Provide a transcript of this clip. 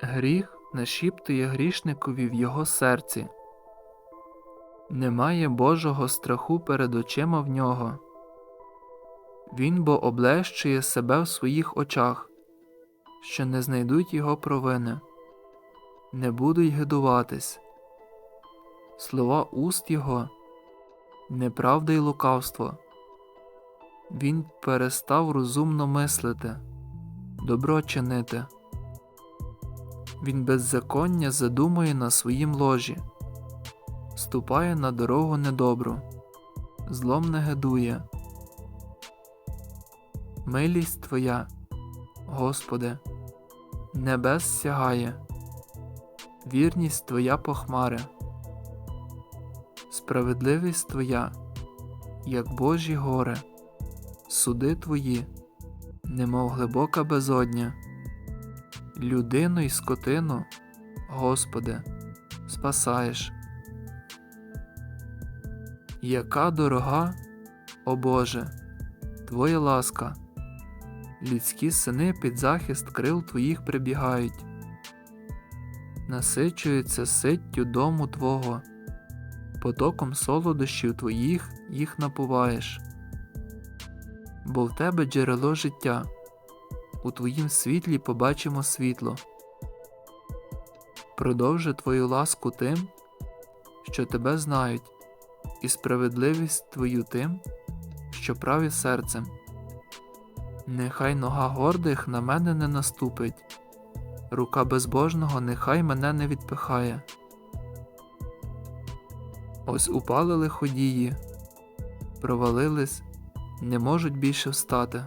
Гріх нашіптує грішникові в його серці. Немає Божого страху перед очима в нього. Він бо облещує себе в своїх очах, що не знайдуть його провини, не будуть гидуватись. Слова уст його неправда й лукавство. Він перестав розумно мислити, добро чинити. Він беззаконня задумує на своїм ложі, ступає на дорогу недобру, злом не гидує. Милість Твоя, Господи, небес сягає, вірність Твоя похмари, справедливість Твоя, як Божі гори, суди Твої, немов глибока безодня, людину й скотину, Господи, спасаєш. Яка дорога, о Боже, Твоя ласка, людські сини під захист крил Твоїх прибігають, насичуються ситтю дому Твого, потоком солодощів Твоїх їх напуваєш, бо в Тебе джерело життя, у Твоїм світлі побачимо світло. Продовжи Твою ласку тим, що Тебе знають, і справедливість Твою тим, що праві серцем. Нехай нога гордих на мене не наступить, рука безбожного нехай мене не відпихає. Ось упали лиходії, провалились, не можуть більше встати.